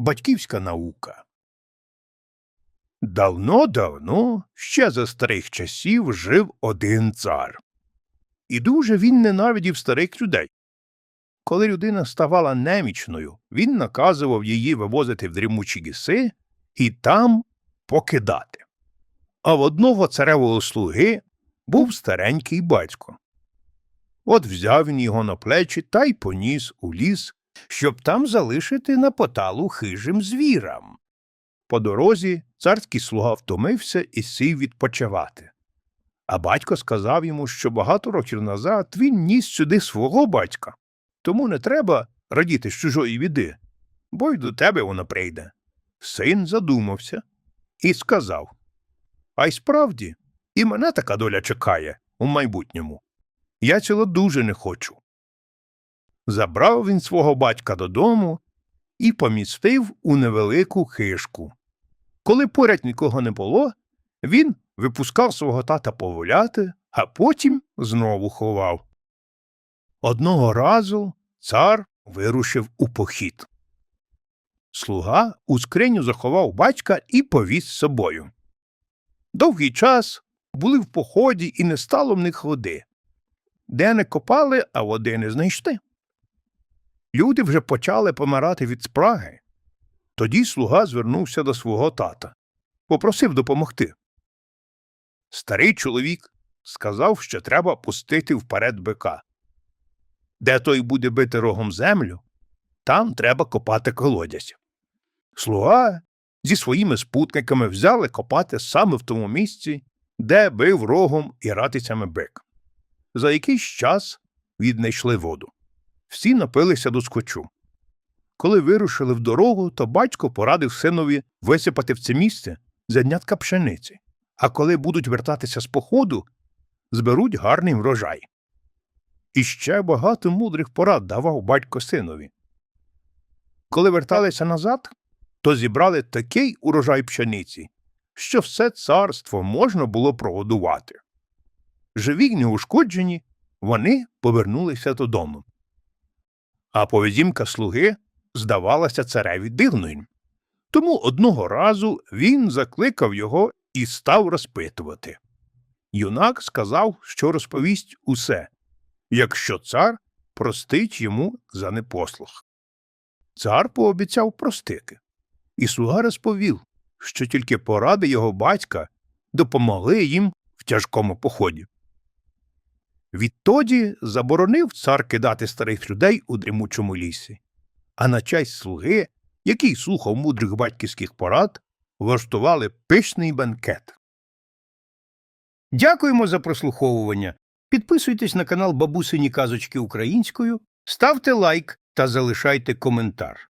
Батьківська наука. Давно-давно, ще за старих часів, жив один цар. І дуже він ненавидів старих людей. Коли людина ставала немічною, він наказував її вивозити в дрімучі ліси і там покидати. А в одного царевого слуги був старенький батько. От взяв він його на плечі та й поніс у ліс, щоб там залишити на поталу хижим звірам. По дорозі царський слуга втомився і сів відпочивати. А батько сказав йому, що багато років назад він ніс сюди свого батька, тому не треба радіти з чужої біди, бо й до тебе вона прийде. Син задумався і сказав А й справді, і мене така доля чекає у майбутньому. Я цього дуже не хочу. Забрав він свого батька додому і помістив у невелику хишку. Коли поряд нікого не було, він випускав свого тата погуляти, а потім знову ховав. Одного разу цар вирушив у похід. Слуга у скриню заховав батька і повіз з собою. Довгий час були в поході і не стало в них води. Де не копали, а води не знайшли. Люди вже почали помирати від спраги. Тоді слуга звернувся до свого тата, попросив допомогти. Старий чоловік сказав, що треба пустити вперед бика. Де той буде бити рогом землю, там треба копати колодязь. Слуга зі своїми спутниками взяли копати саме в тому місці, де бив рогом і ратицями бик. За якийсь час віднайшли воду. Всі напилися до скочу. Коли вирушили в дорогу, то батько порадив синові висипати в це місце зернятка пшениці, а коли будуть вертатися з походу, зберуть гарний врожай. І ще багато мудрих порад давав батько синові. Коли верталися назад, то зібрали такий урожай пшениці, що все царство можна було прогодувати. Живі й неушкоджені, вони повернулися додому. А поведінка слуги здавалася цареві дивною. Тому одного разу він закликав його і став розпитувати. Юнак сказав, що розповість усе, якщо цар простить йому за непослух. Цар пообіцяв простити, і слуга розповів, що тільки поради його батька допомогли їм в тяжкому поході. Відтоді заборонив цар кидати старих людей у дрімучому лісі, а на честь слуги, який слухав мудрих батьківських порад, влаштували пишний бенкет. Дякуємо за прослуховування. Підписуйтесь на канал Бабусині Казочки Українською, ставте лайк та залишайте коментар.